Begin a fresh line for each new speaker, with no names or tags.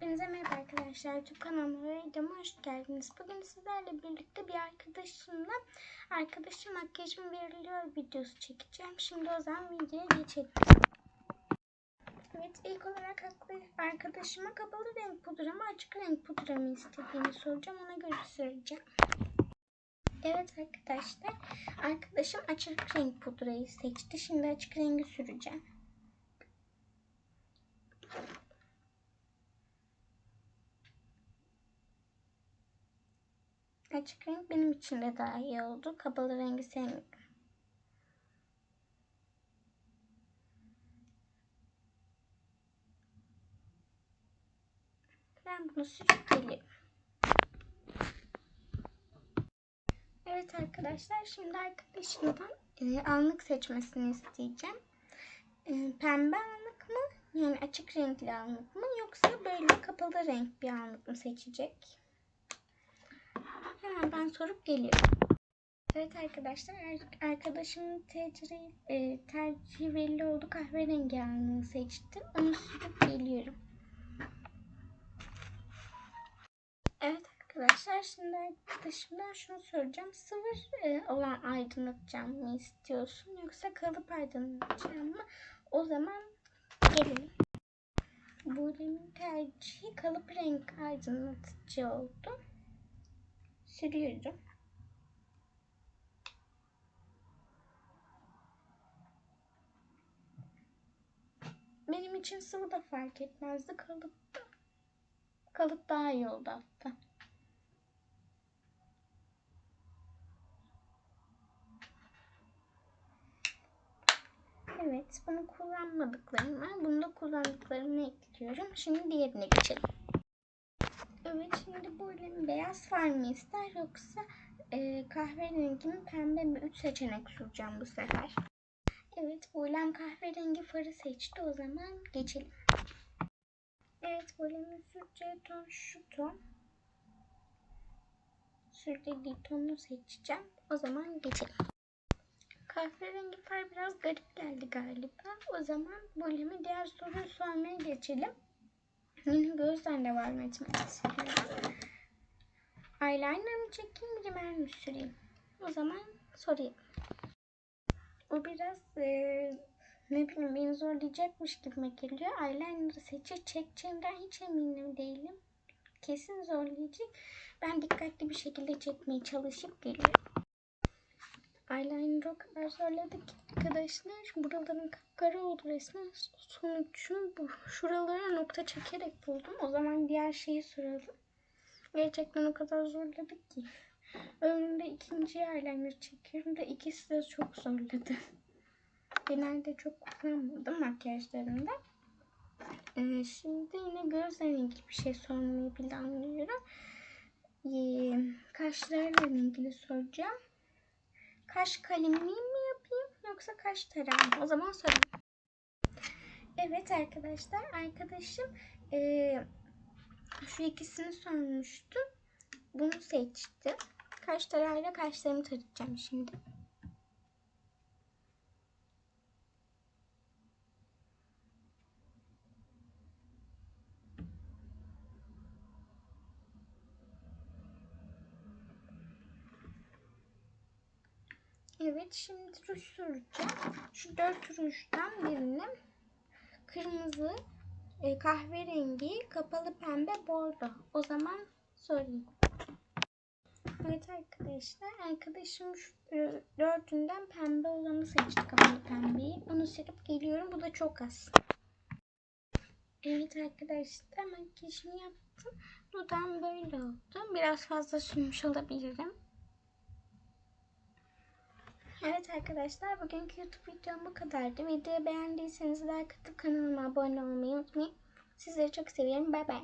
Hepinize merhaba arkadaşlar. YouTube kanalıma ve videoma hoş geldiniz. Bugün sizlerle birlikte bir arkadaşımla arkadaşım makyajım veriliyor videosu çekeceğim. Şimdi o zaman videoya geçelim. Evet ilk olarak arkadaşıma kapalı renk pudra mı açık renk pudra mı istediğini soracağım. Ona göre süreceğim. Evet arkadaşlar arkadaşım açık renk pudrayı seçti. Şimdi açık rengi süreceğim. Açık renk benim için de daha iyi oldu. Kapalı rengi sevmiyorum. Ben bunu sürüp. Evet arkadaşlar şimdi arkadaşımdan e, allık seçmesini isteyeceğim. E, pembe allık mı? Yani açık renkli allık mı? Yoksa böyle kapalı renk bir allık mı seçecek? Hemen ben sorup geliyorum. Evet arkadaşlar arkadaşımın tercihi, e, tercihi belli oldu. Kahverengi allığı seçtim. Onu sürüp geliyorum. Evet arkadaşlar şimdi arkadaşımdan şunu soracağım. Sıvır e, olan aydınlatacağım mı istiyorsun yoksa kalıp aydınlatacağım mı? O zaman gelelim. Buğdemin tercihi kalıp renk aydınlatıcı oldu. Sürüyorum. Benim için sıvı da fark etmezdi. Kalıp da. Kalıp daha iyi oldu hatta. Evet, bunu kullanmadıklarımı, bunu da kullandıklarımı ekliyorum. Şimdi diğerine geçelim. Evet, şimdi böyle beyaz far mı ister yoksa e, kahverengi mi pembe mi? Üç seçenek soracağım bu sefer. Evet, Buylem kahverengi farı seçti. O zaman geçelim. Evet, Bulem'in süreceği ton şu ton. Sürdüğü tonu seçeceğim. O zaman geçelim. Kahverengi far biraz garip geldi galiba. O zaman Bulem'e diğer soruyu sormaya geçelim. Gözden devam etmek istiyorum. Eyeliner mı çekeyim, rimel mi süreyim? O zaman sorayım. O biraz e, ne bileyim beni zorlayacakmış gibime geliyor. Eyeliner'ı seçip çekeceğimden hiç eminim değilim. Kesin zorlayacak. Ben dikkatli bir şekilde çekmeye çalışıp geliyorum. Eyeliner'ı o kadar zorladık arkadaşlar. Buraların kapkara oldu resmen. Sonuçunu bu. Şuralara nokta çekerek buldum. O zaman diğer şeyi soralım. Gerçekten o kadar zorladık ki. Önümde ikinci eyeliner çekiyorum da ikisi de çok zorladı. Genelde çok kullanmadım makyajlarımda. Ee, şimdi yine göz rengi bir şey sormayı planlıyorum. Ee, kaşlarla ilgili soracağım. Kaş kalemliği mi yapayım yoksa kaş tarağı mı? O zaman sorayım. Evet arkadaşlar arkadaşım ee, şu ikisini sormuştum. Bunu seçtim. Kaş tarağıyla kaşlarımı tarayacağım şimdi. Evet şimdi ruj süreceğim. Şu dört rujdan birini kırmızı, e, kahverengi, kapalı pembe, bordo. O zaman sorayım. Evet arkadaşlar arkadaşım şu e, dördünden pembe olanı seçti kapalı pembeyi. Onu silip geliyorum. Bu da çok az. Evet arkadaşlar makyajımı yaptım. Dudağım böyle oldu. Biraz fazla sürmüş olabilirim. Evet arkadaşlar bugünkü YouTube videom bu kadardı. Videoyu beğendiyseniz like atıp kanalıma abone olmayı unutmayın. Sizleri çok seviyorum. Bay bay.